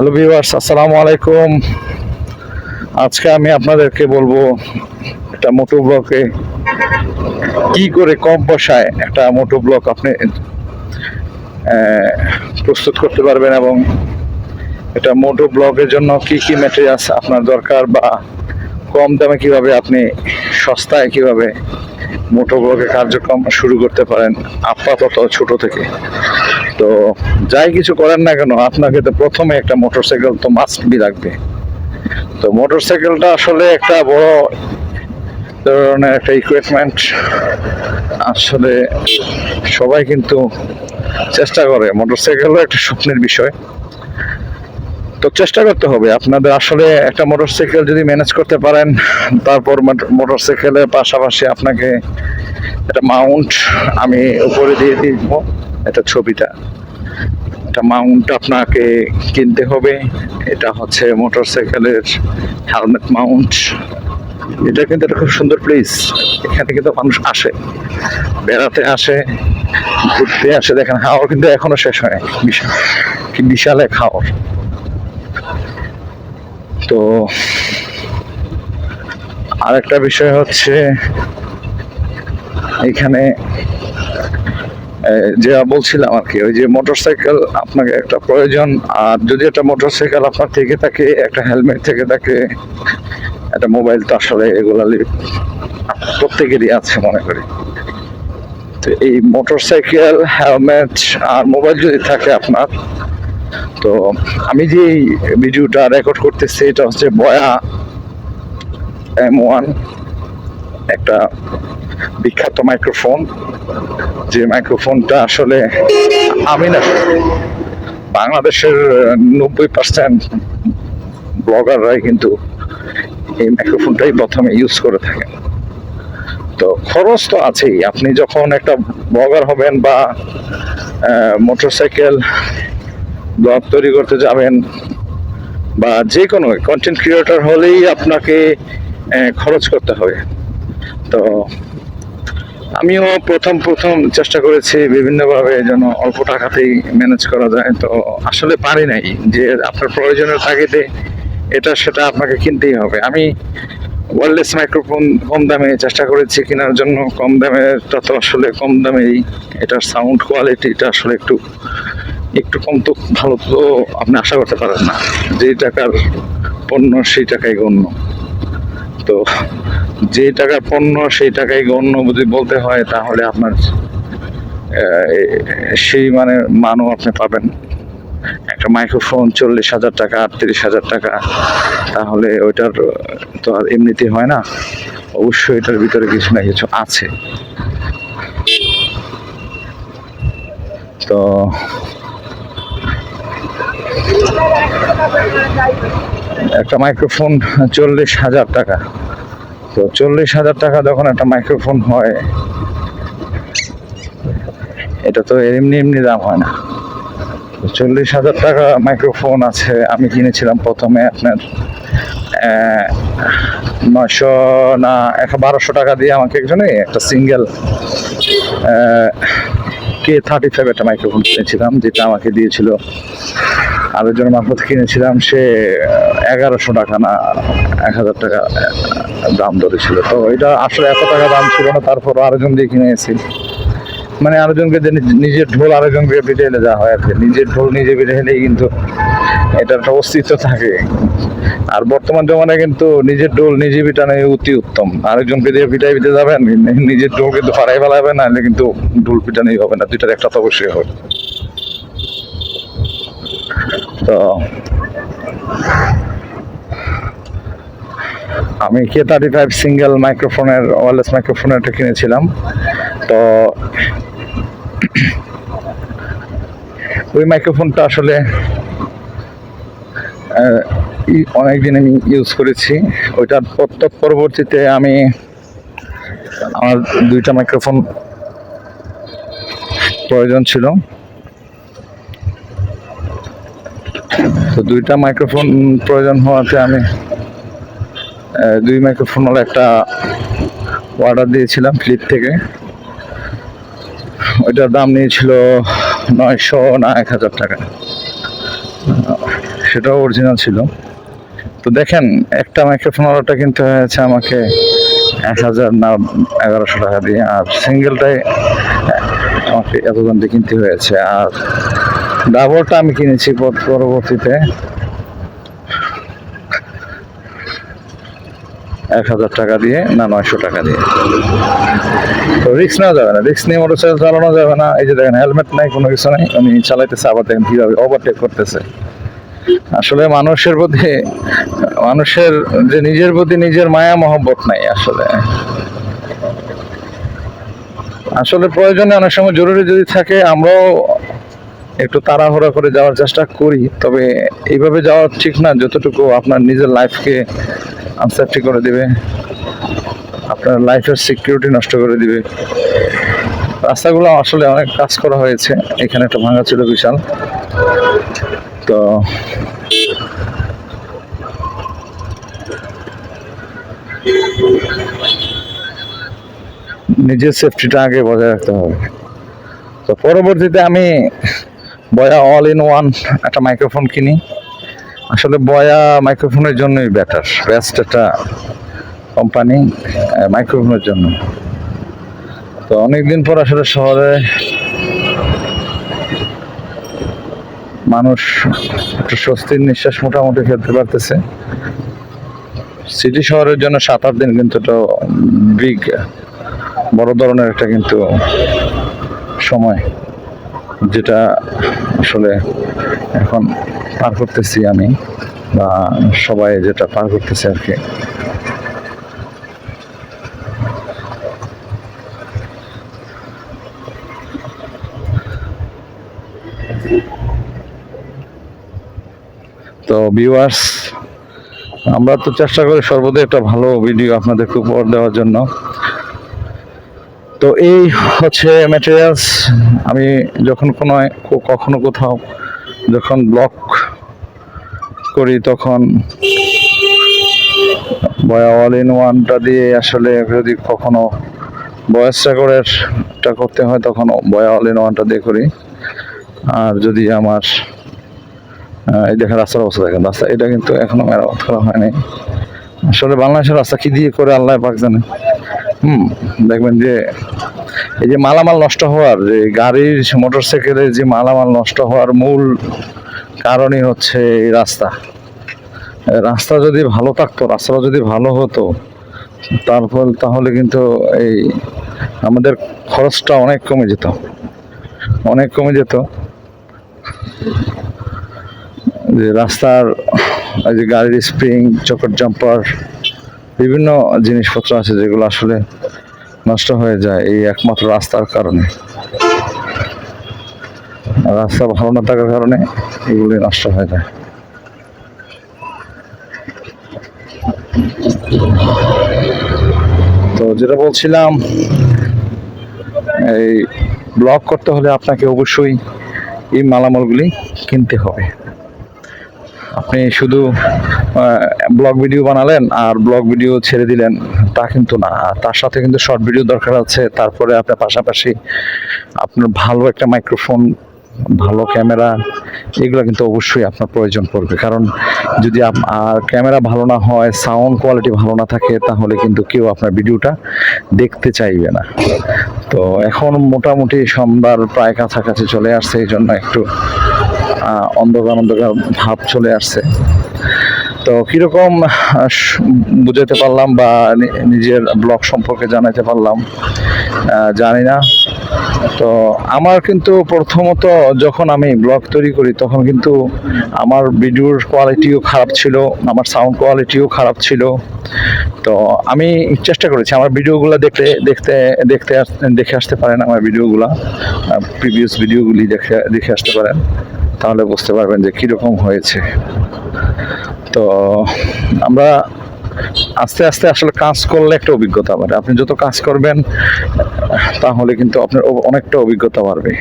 Hello viewers আসসালামু আলাইকুম। আজকে আমি আপনাদেরকে বলব একটা মোটো ব্লকে কি করে কম পয়সায় একটা মোটো ব্লক আপনি প্রস্তুত করতে পারবেন এবং এটা মোটো ব্লকের জন্য কি কি ম্যাটেরিয়ালস আপনার দরকার বা কম দামে কীভাবে আপনি সস্তায় কীভাবে মোটো ব্লকে কার্যক্রম শুরু করতে পারেন, আপাতত ছোট থেকে। তো যাই কিছু করেন না কেন, আপনাকে তো প্রথমে একটা মোটরসাইকেল তো মাস্ট বি লাগবে। তো মোটরসাইকেলটা আসলে একটা বড় ধরনের একটা ইকুইপমেন্ট আসলে সবাই কিন্তু চেষ্টা করে মোটরসাইকেলও একটা স্বপ্নের বিষয়। তো চেষ্টা করতে হবে, আপনাদের আসলে একটা মোটরসাইকেল যদি ম্যানেজ করতে পারেন, তারপর মোটরসাইকেলের পাশাপাশি আপনাকে একটা মাউন্ট আমি উপরে দিয়ে দিব। এটা ছবিটা। একটা মাউন্ট আপনাকে কিনতে হবে। এটা হচ্ছে মোটরসাইকেলের হেলমেট মাউন্ট এটা কিন্তু একটা খুব সুন্দর প্লেস এখানে কিন্তু মানুষ আসে, বেড়াতে আসে, ঘুরতে আসে। দেখেন, হাওর কিন্তু এখনও শেষ হয় বিশাল। কি বিশাল এক হাওর। তো আরেকটা বিষয় হচ্ছে, এখানে যা বলছিলাম আর কি, ওই যে মোটরসাইকেল আপনাকে একটা প্রয়োজন, আর যদি একটা মোটরসাইকেল আপনার থেকে থাকে, একটা হেলমেট থেকে থাকে, একটা মোবাইল তো আসলে এগুলা প্রত্যেকেরই আছে মনে করি। তো এই মোটরসাইকেল হেলমেট আর মোবাইল যদি থাকে আপনার, তো আমি যে ভিডিওটা রেকর্ড করতেছি, এটা হচ্ছে বয়া এম ওয়ান একটা বিখ্যাত মাইক্রোফোন, যে মাইক্রোফোনটা আসলে আমি না, বাংলাদেশের নব্বই পার্সেন্ট ব্লগাররাই কিন্তু এই মাইক্রোফোনটাই প্রথমে ইউজ করে থাকেন। তো খরচ তো আছেই। আপনি যখন একটা ব্লগার হবেন বা মোটরসাইকেল ব্লগ তৈরি করতে যাবেন বা যে কোনো কন্টেন্ট ক্রিয়েটর হলেই আপনাকে খরচ করতে হবে। তো আমিও প্রথম প্রথম চেষ্টা করেছি বিভিন্নভাবে যেন অল্প টাকাতেই ম্যানেজ করা যায়। তো আসলে পারি নাই যে আপনার প্রয়োজনের তাগিদে এটা সেটা আপনাকে কিনতেই হবে। আমি ওয়ারলেস মাইক্রোফোন কম দামে চেষ্টা করেছি কেনার জন্য। কম দামেরটা তো আসলে কম দামেই। এটার সাউন্ড কোয়ালিটিটা আসলে একটু একটু কম তো ভালো তো আপনি আশা করতে পারেন না। যেই টাকার পণ্য সেই টাকাই গণ্য। তো যে টাকার পণ্য, সেই টাকাই গণ্য যদি বলতে হয়, তাহলে আপনার সেই মানে মানও আপনি পাবেন। একটা মাইক্রোফোন চল্লিশ হাজার টাকা, আটত্রিশ হাজার টাকা, তাহলে ওইটার তো আর এমনিতে হয় না। অবশ্যই এটার ভিতরে কিছু না কিছু আছে। তো একটা মাইক্রোফোন চল্লিশ হাজার টাকা। তো চল্লিশ হাজার টাকা যখন একটা মাইক্রোফোন হয়, এটা তো এমনি এমনি দাম হয় না। চল্লিশ হাজার টাকা মাইক্রোফোন আছে, আমি কিনেছিলাম প্রথমে আপনার নয়শো না একশো বারোশো টাকা দিয়ে আমাকে একজনে একটা সিঙ্গেল কে থার্টি ফাইভ একটা মাইক্রোফোন কিনেছিলাম, যেটা আমাকে দিয়েছিল আরেকজনের মারফত কিনেছিলাম, সে এগারোশো টাকা না, এক হাজার টাকা দাম ধরেছিল। তো এটা আসলে এত টাকা দাম ছিল না, তারপর আরেকজন দিয়ে কিনেছি মানে আরেকজনকে নিজের ঢোল আরেকজনকে পিঠে এলে যা হয় আর কি। নিজের ঢোল নিজে পিঠে এলেই কিন্তু এটার একটা অস্তিত্ব থাকে। আর বর্তমান জমানায় কিন্তু নিজের ডোল নিজে পিটানো অতি উত্তম। আরেকজনকে দিয়ে পিটাই পিটে যাবেন, নি- নিজের ডোল কিন্তু ফাড়াই ফেলাবেন না হলে কিন্তু ডোল পিটানোই হবে না। দুইটার একটা তো অবশ্যই হবে। তো আমি কে থার্টি ফাইভ সিঙ্গেল মাইক্রোফোনের ওয়ারলেস মাইক্রোফোনের একটা কিনেছিলাম। তো ওই মাইক্রোফোনটা আসলে অনেকদিন আমি ইউজ করেছি। ওইটার প্রত্যেক পরবর্তীতে আমি আমার দুইটা মাইক্রোফোন প্রয়োজন ছিল। তো দুইটা মাইক্রোফোন প্রয়োজন হওয়াতে আমি দুই মাইক্রোফোন হলো একটা অর্ডার দিয়েছিলাম ফ্লিপ থেকে। ওইটার দাম নিয়েছিল নয়শো না এক হাজার টাকা। সেটাও অরিজিনাল ছিল। তো দেখেন, একটা মাইক্রোফোনওয়ালাটা কিনতে হয়েছে আমাকে এক হাজার না এগারোশো টাকা দিয়ে, আর সিঙ্গেলটাই আমাকে এত কিনতে হয়েছে। আর ডাবলটা আমি কিনেছি পরবর্তীতে। এক হাজার টাকা দিয়ে না, নয়শো টাকা দিয়ে। তো রিক্স নেওয়া যাবে না। রিক্স নিয়ে মোটরসাইকেল চালানো যাবে না। এই যে দেখেন হেলমেট নাই, কোনো কিছু নাই। উনি চালাইতেছে, আবার দেখেন কীভাবে ওভারটেক করতেছে। আসলে মানুষের প্রতি মানুষের যে নিজের প্রতি নিজের মায়া, মহব্বত নাই আসলে। আসলে প্রয়োজনে অনেক সময় জরুরি যদি থাকে, আমরাও একটু তাড়াহুড়া করে যাওয়ার চেষ্টা করি, তবে এইভাবে যাওয়া ঠিক না, যতটুকু আপনার নিজের লাইফকে আনসেফটি করে দিবে, আপনার লাইফের সিকিউরিটি নষ্ট করে দিবে। রাস্তাগুলো আসলে অনেক কাজ করা হয়েছে, এখানে একটা ভাঙা ছিল বিশাল। তো নিজের সেফটিটা আগে বজায় রাখতে হবে। তো পরবর্তীতে আমি বয়া অল ইন ওয়ান একটা মাইক্রোফোন কিনি। আসলে বয়া মাইক্রোফোনের জন্যই বেটার বেস্ট একটা কোম্পানি মাইক্রোফোনের জন্য। তো অনেকদিন পর আসলে শহরে মানুষ একটু স্বস্তির নিঃশ্বাস মোটামুটি ফেলতে পারতেছে। সিটি শহরের জন্য সাত আট দিন কিন্তু এটা বিগ বড় ধরনের একটা কিন্তু সময়। যেটা আসলে এখন পার করতেছি আমি, বা সবাই যেটা পার করতেছে আর কি। তো ভিউয়ার্স আমরা তো চেষ্টা করি সর্বদাই একটা ভালো ভিডিও আপনাদেরকে উপহার দেওয়ার জন্য। তো এই হচ্ছে ম্যাটেরিয়ালস আমি যখন কোনো কখনো কোথাও যখন ব্লক করি তখন অল ইন ওয়ানটা দিয়ে আসলে যদি কখনো ভয়েস রেকর্ডেরটা করতে হয় তখন বয়া অল ইন ওয়ানটা দিয়ে করি। আর যদি আমার এই দেখেন রাস্তার অবস্থা দেখেন, রাস্তা এটা কিন্তু এখনও মেরামত করা হয়নি। আসলে বাংলাদেশের রাস্তা কি দিয়ে করে আল্লাহ পাক জানে। হুম, দেখবেন যে এই যে মালামাল নষ্ট হওয়ার, যে গাড়ির মোটর সাইকেলের যে মালামাল নষ্ট হওয়ার মূল কারণই হচ্ছে এই রাস্তা। রাস্তা যদি ভালো থাকতো, রাস্তাটা যদি ভালো হতো, তারপর তাহলে কিন্তু এই আমাদের খরচটা অনেক কমে যেত। অনেক কমে যেত। যে রাস্তার যে গাড়ির স্প্রিং চকর জাম্পার বিভিন্ন জিনিসপত্র আছে যেগুলো আসলে নষ্ট হয়ে যায় এই একমাত্র রাস্তার কারণে। রাস্তা ভালো না থাকার কারণে এগুলি নষ্ট হয়ে যায়। তো যেটা বলছিলাম, এই ব্লগ করতে হলে আপনাকে অবশ্যই এই মালামালগুলি কিনতে হবে। আপনি শুধু ব্লগ ভিডিও বানালেন আর ব্লগ ভিডিও ছেড়ে দিলেন, তা কিন্তু না। তার সাথে কিন্তু শর্ট ভিডিও দরকার আছে। তারপরে আপনার পাশাপাশি আপনার ভালো একটা মাইক্রোফোন ভালো ক্যামেরা, এগুলো কিন্তু অবশ্যই আপনার প্রয়োজন পড়বে। কারণ যদি আর ক্যামেরা ভালো না হয়, সাউন্ড কোয়ালিটি ভালো না থাকে, তাহলে কিন্তু কেউ আপনার ভিডিওটা দেখতে চাইবে না। তো এখন মোটামুটি সোমবার প্রায় কাছাকাছি চলে আসছে, এই জন্য একটু অন্ধকার অন্ধকার ভাব চলে আসছে। তো কীরকম বুঝাতে পারলাম বা নিজের ব্লগ সম্পর্কে জানাতে পারলাম? জানি না। তো আমার কিন্তু প্রথমত যখন আমি ব্লগ তৈরি করি, তখন কিন্তু আমার ভিডিওর কোয়ালিটিও খারাপ ছিল, আমার সাউন্ড কোয়ালিটিও খারাপ ছিল। তো আমি চেষ্টা করেছি আমার ভিডিওগুলো দেখতে দেখতে দেখতে দেখে আসতে পারেন আমার ভিডিওগুলো প্রিভিয়াস ভিডিওগুলি দেখে দেখে আসতে পারেন। তাহলে বুঝতে পারবেন যে কীরকম হয়েছে। তো, আমরা আস্তে আস্তে আসলে কাজ করলে একটা অভিজ্ঞতা বাড়ে। আপনি যত কাজ করবেন, তাহলে কিন্তু আপনার অনেকটা অভিজ্ঞতা বাড়বে।